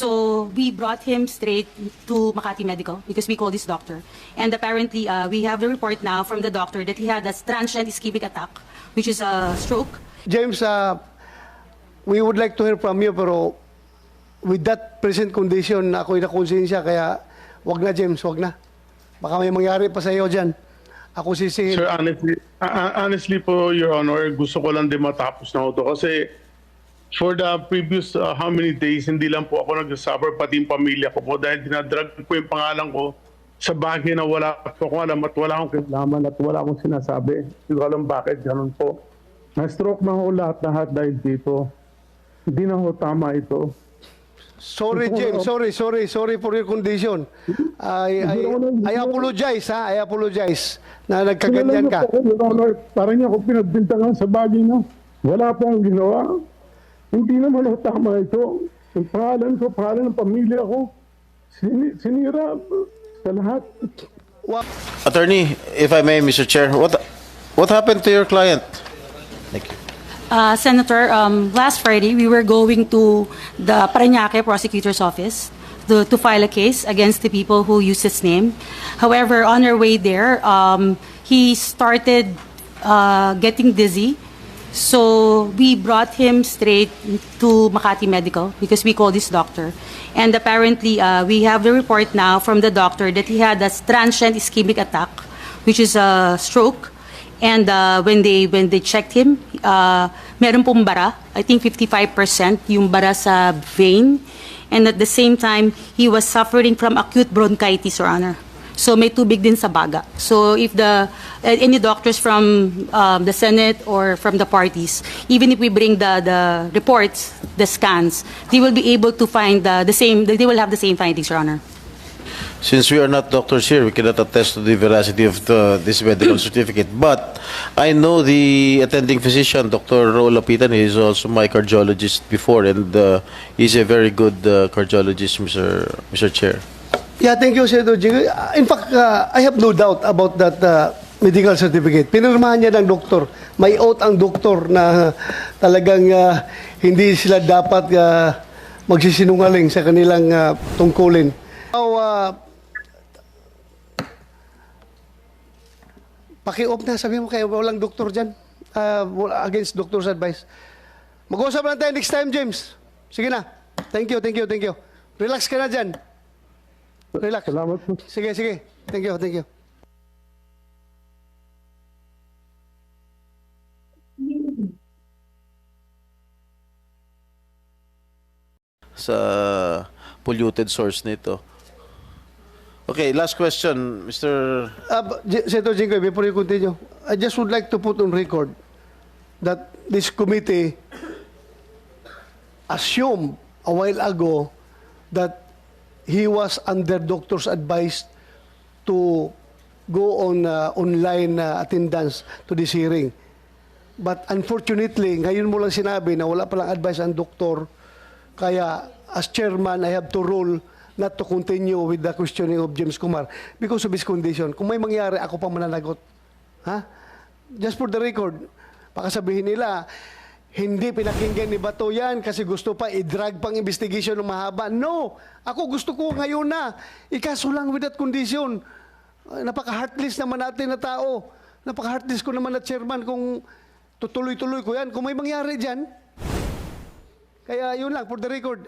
So we brought him straight to Makati Medical because we called his doctor. And apparently, uh, we have the report now from the doctor that he had a transient ischemic attack, which is a stroke. James, uh, we would like to hear from you, pero with that present condition, ako'y nakonsensya, kaya wag na, James, wag na. Baka may mangyari pa sa iyo dyan. Ako sisihin. Sir, honestly, uh, uh, honestly po, Your Honor, gusto ko lang din matapos na ito kasi for the previous uh, how many days, hindi lang po ako nag-suffer, pati yung pamilya ko po dahil dinadrag po yung pangalan ko sa bagay na wala po akong alam at wala akong kinalaman at wala akong sinasabi. Hindi ko alam bakit ganun po. Na-stroke na ho lahat-lahat dahil dito. Hindi na ho tama ito. Sorry, James. Sorry, sorry, sorry for your condition. I, I, I apologize, ha? I apologize na nagkaganyan ka. Parang niya ako pinagbintangan sa bagay na wala po ang ginawa. Hindi naman ho tama ito. Ang pangalan ko, pangalan ng pamilya ko, sini, sinira sa lahat. Attorney, if I may, Mr. Chair, what what happened to your client? Thank you. Uh, Senator, um, last Friday, we were going to the Parañaque prosecutor's office to, to file a case against the people who used his name. However, on our way there, um, he started uh, getting dizzy. So we brought him straight to Makati Medical because we called his doctor. And apparently, uh, we have the report now from the doctor that he had a transient ischemic attack, which is a stroke. And uh, when they when they checked him, uh, meron pong bara. I think 55% yung bara sa vein. And at the same time, he was suffering from acute bronchitis, Your Honor. So may tubig din sa baga. So if the uh, any doctors from um, the Senate or from the parties, even if we bring the the reports, the scans, they will be able to find the, the same. They will have the same findings, Your Honor. Since we are not doctors here, we cannot attest to the veracity of the, this medical certificate. But I know the attending physician, Dr. Raul Lapitan, he is also my cardiologist before, and uh, he's a very good uh, cardiologist, Mr. Mr. Chair. Yeah, thank you, Senator Jing. Uh, In fact, uh, I have no doubt about that uh, medical certificate. Pinirmahan niya ng doktor. May oath ang doktor na talagang uh, hindi sila dapat uh, magsisinungaling sa kanilang uh, tungkulin. Now, uh, paki-off na, sabi mo kayo, walang doktor dyan. Uh, against doctor's advice. Mag-usap lang tayo next time, James. Sige na. Thank you, thank you, thank you. Relax ka na dyan. Relax. Salamat po. Sige, sige. Thank you, thank you. Sa polluted source nito. Okay, last question, Mr. Uh, J- Senator Jinggoy, before you continue, I just would like to put on record that this committee assumed a while ago that he was under doctor's advice to go on uh, online uh, attendance to this hearing. But unfortunately, ngayon mo lang sinabi na wala palang advice ang doktor, kaya as chairman, I have to rule not to continue with the questioning of James Kumar because of his condition. Kung may mangyari, ako pa mananagot. Ha? Just for the record, baka sabihin nila, hindi pinakinggan ni Bato yan kasi gusto pa i-drag pang investigation ng mahaba. No! Ako gusto ko ngayon na. Ikaso lang with that condition. Napaka-heartless naman natin na tao. Napaka-heartless ko naman na chairman kung tutuloy-tuloy ko yan. Kung may mangyari dyan, kaya yun lang, for the record,